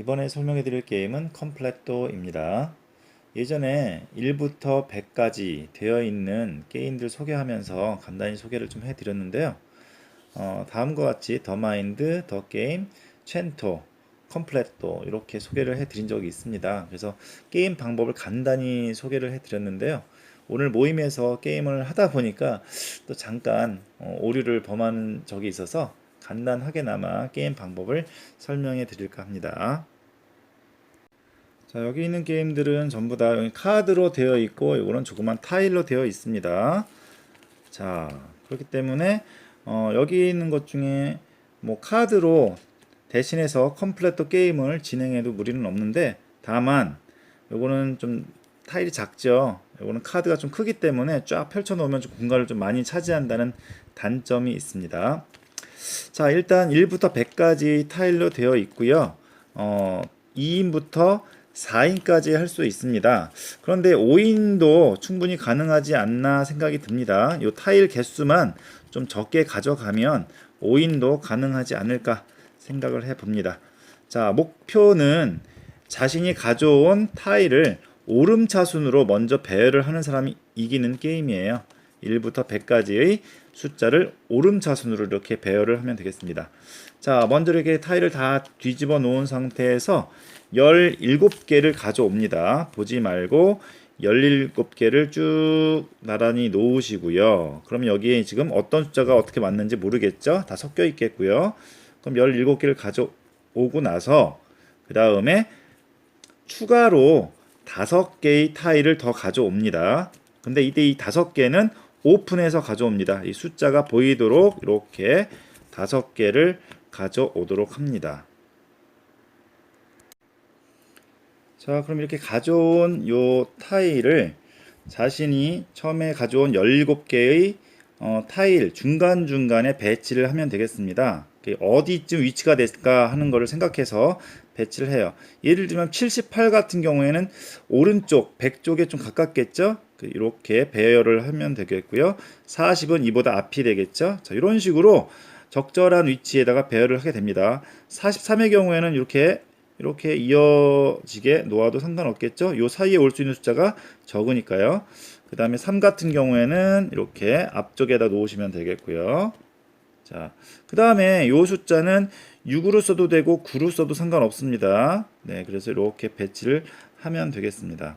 이번에 설명해 드릴 게임은 컴플레토입니다. 예전에 1부터 100까지 되어 있는 게임들 소개하면서 간단히 소개를 좀 해 드렸는데요. 어, 다음과 같이 더 마인드, 더 게임, 첸토, 컴플레토 이렇게 소개를 해 드린 적이 있습니다. 그래서 게임 방법을 간단히 소개를 해 드렸는데요. 오늘 모임에서 게임을 하다 보니까 또 잠깐 어, 오류를 범한 적이 있어서 간단하게나마 게임 방법을 설명해 드릴까 합니다. 자, 여기 있는 게임들은 전부 다 여기 카드로 되어 있고 이거는 조그만 타일로 되어 있습니다. 자, 그렇기 때문에 어, 여기 있는 것 중에 뭐 카드로 대신해서 컴플레토 게임을 진행해도 무리는 없는데 다만 요거는 좀 타일이 작죠. 요거는 카드가 좀 크기 때문에 쫙 펼쳐 놓으면 좀 공간을 좀 많이 차지한다는 단점이 있습니다. 자, 일단 1부터 100까지 타일로 되어 있고요. 어, 2인부터 4인까지 할 수 있습니다. 그런데 5인도 충분히 가능하지 않나 생각이 듭니다. 이 타일 개수만 좀 적게 가져가면 5인도 가능하지 않을까 생각을 해 봅니다. 자, 목표는 자신이 가져온 타일을 오름차순으로 먼저 배열을 하는 사람이 이기는 게임이에요. 1부터 100까지의 숫자를 오름차순으로 이렇게 배열을 하면 되겠습니다. 자, 먼저 이렇게 타일을 다 뒤집어 놓은 상태에서 17개를 가져옵니다. 보지 말고 17개를 쭉 나란히 놓으시고요. 그럼 여기에 지금 어떤 숫자가 어떻게 맞는지 모르겠죠? 다 섞여 있겠고요. 그럼 17개를 가져오고 나서 그 다음에 추가로 5개의 타일을 더 가져옵니다. 근데 이때 이 5개는 오픈해서 가져옵니다. 이 숫자가 보이도록 이렇게 5개를 가져오도록 합니다. 자, 그럼 이렇게 가져온 요 타일을 자신이 처음에 가져온 17개의 어, 타일 중간중간에 배치를 하면 되겠습니다. 어디쯤 위치가 될까 하는 것을 생각해서 배치를 해요. 예를 들면 78 같은 경우에는 오른쪽 100 쪽에 좀 가깝겠죠? 이렇게 배열을 하면 되겠고요. 40은 이보다 앞이 되겠죠? 자, 이런 식으로 적절한 위치에다가 배열을 하게 됩니다. 43의 경우에는 이렇게 이렇게 이어지게 놓아도 상관없겠죠. 요 사이에 올 수 있는 숫자가 적으니까요. 그 다음에 3 같은 경우에는 이렇게 앞쪽에다 놓으시면 되겠고요. 자, 그 다음에 요 숫자는 6으로 써도 되고 9로 써도 상관없습니다. 네, 그래서 이렇게 배치를 하면 되겠습니다.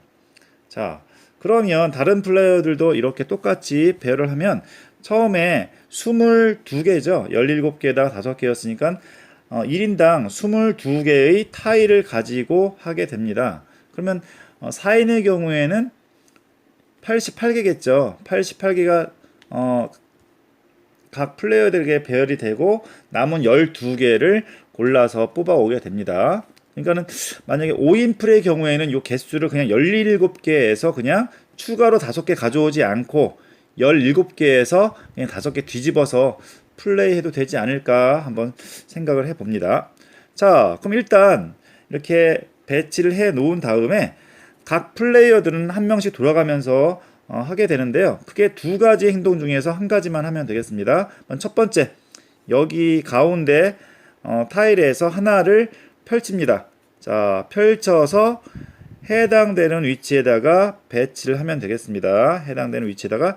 자, 그러면 다른 플레이어들도 이렇게 똑같이 배열을 하면 처음에 22개죠. 17개에다가 5개였으니까 어, 1인당 22개의 타일을 가지고 하게 됩니다. 그러면 어, 4인의 경우에는 88개겠죠. 88개가 어, 각 플레이어들에게 배열이 되고 남은 12개를 골라서 뽑아 오게 됩니다. 그러니까는 만약에 5인 플의 경우에는 이 개수를 그냥 17개에서 그냥 추가로 5개 가져오지 않고 17개에서 그냥 5개 뒤집어서 플레이해도 되지 않을까 한번 생각을 해 봅니다. 자, 그럼 일단 이렇게 배치를 해 놓은 다음에 각 플레이어들은 한 명씩 돌아가면서 어, 하게 되는데요. 크게 두 가지 행동 중에서 한 가지만 하면 되겠습니다. 첫 번째, 여기 가운데 어, 타일에서 하나를 펼칩니다. 자, 펼쳐서 해당되는 위치에다가 배치를 하면 되겠습니다. 해당되는 위치에다가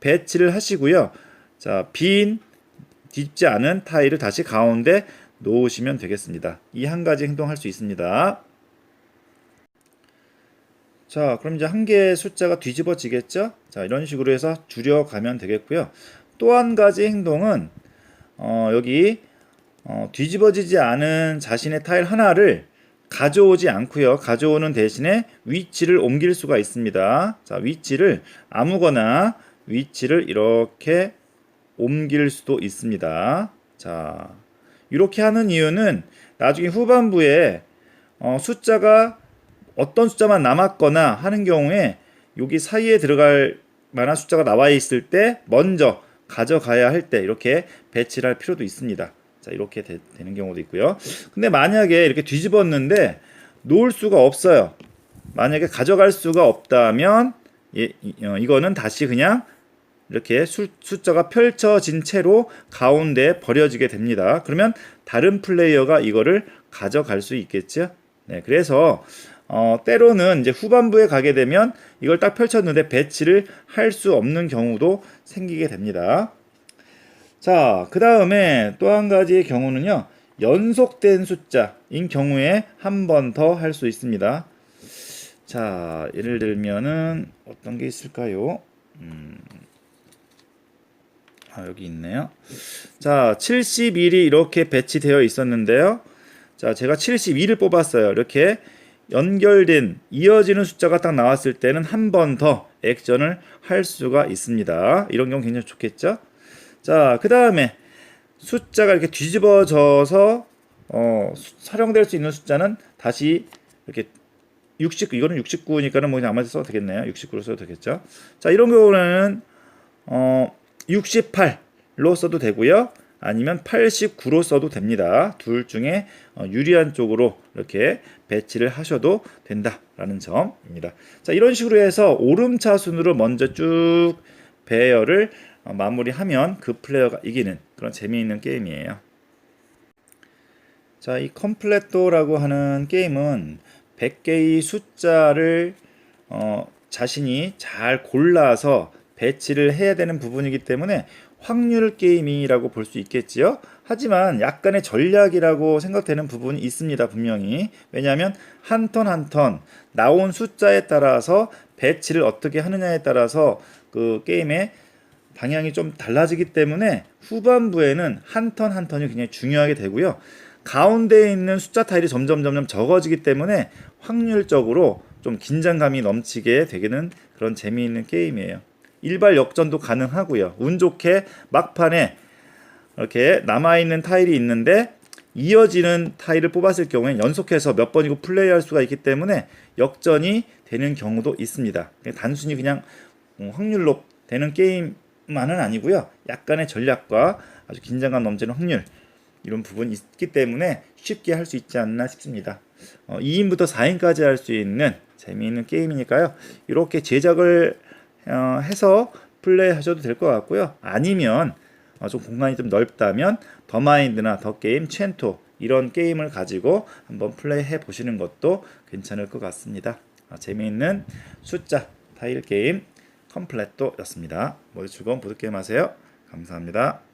배치를 하시고요. 자, 빈 뒤집지 않은 타일을 다시 가운데 놓으시면 되겠습니다. 이 한 가지 행동할 수 있습니다. 자, 그럼 이제 한 개의 숫자가 뒤집어지겠죠? 자, 이런 식으로 해서 줄여가면 되겠고요. 또 한 가지 행동은 어, 여기 어, 뒤집어지지 않은 자신의 타일 하나를 가져오지 않고요. 가져오는 대신에 위치를 옮길 수가 있습니다. 자, 위치를 아무거나 위치를 이렇게 옮길 수도 있습니다. 자, 이렇게 하는 이유는 나중에 후반부에 어, 숫자가 어떤 숫자만 남았거나 하는 경우에 여기 사이에 들어갈 만한 숫자가 나와 있을 때 먼저 가져가야 할 때 이렇게 배치를 할 필요도 있습니다. 자, 이렇게 되, 는 경우도 있고요. 근데 만약에 이렇게 뒤집었는데 놓을 수가 없어요. 만약에 가져갈 수가 없다면 예, 어, 이거는 다시 그냥 이렇게 수, 숫자가 펼쳐진 채로 가운데 버려지게 됩니다. 그러면 다른 플레이어가 이거를 가져갈 수 있겠죠? 네, 그래서 어, 때로는 이제 후반부에 가게 되면 이걸 딱 펼쳤는데 배치를 할 수 없는 경우도 생기게 됩니다. 자, 그 다음에 또 한 가지의 경우는요, 연속된 숫자인 경우에 한 번 더 할 수 있습니다. 자, 예를 들면은 어떤 게 있을까요? 음, 아, 여기 있네요. 자, 71이 이렇게 배치되어 있었는데요. 자, 제가 72를 뽑았어요. 이렇게 연결된 이어지는 숫자가 딱 나왔을 때는 한 번 더 액션을 할 수가 있습니다. 이런 경우 굉장히 좋겠죠? 자, 그 다음에 숫자가 이렇게 뒤집어져서 어, 수- 사용될 수 있는 숫자는 다시 이렇게 69 이거는 69니까는 뭐 그냥 아무데나 써도 되겠네요. 69로 써도 되겠죠. 자, 이런 경우는 어 68로 써도 되고요. 아니면 89로 써도 됩니다. 둘 중에 어, 유리한 쪽으로 이렇게 배치를 하셔도 된다라는 점입니다. 자, 이런 식으로 해서 오름차 순으로 먼저 쭉 배열을 어, 마무리하면 그 플레이어가 이기는 그런 재미있는 게임이에요. 자, 이 컴플레토라고 하는 게임은 100개의 숫자를 어, 자신이 잘 골라서 배치를 해야 되는 부분이기 때문에 확률 게임이라고 볼 수 있겠지요. 하지만 약간의 전략이라고 생각되는 부분이 있습니다. 분명히. 왜냐하면 한 턴 한 턴 나온 숫자에 따라서 배치를 어떻게 하느냐에 따라서 그 게임의 방향이 좀 달라지기 때문에 후반부에는 한 턴 한 턴이 굉장히 중요하게 되고요. 가운데에 있는 숫자 타일이 점점 점점 적어지기 때문에 확률적으로 좀 긴장감이 넘치게 되는 그런 재미있는 게임이에요. 일발 역전도 가능하고요. 운 좋게 막판에 이렇게 남아있는 타일이 있는데 이어지는 타일을 뽑았을 경우에 연속해서 몇 번이고 플레이할 수가 있기 때문에 역전이 되는 경우도 있습니다. 단순히 그냥 어, 확률로 되는 게임만은 아니고요. 약간의 전략과 아주 긴장감 넘치는 확률 이런 부분이 있기 때문에 쉽게 할 수 있지 않나 싶습니다. 어, 2인부터 4인까지 할 수 있는 재미있는 게임이니까요. 이렇게 제작을 어, 해서 플레이 하셔도 될 것 같고요. 아니면 어, 좀 공간이 좀 넓다면 더 마인드나 더 게임, 첸토 이런 게임을 가지고 한번 플레이 해 보시는 것도 괜찮을 것 같습니다. 아, 재미있는 숫자 타일 게임 컴플레토였습니다. 모두 즐거운 보드게임 하세요. 감사합니다.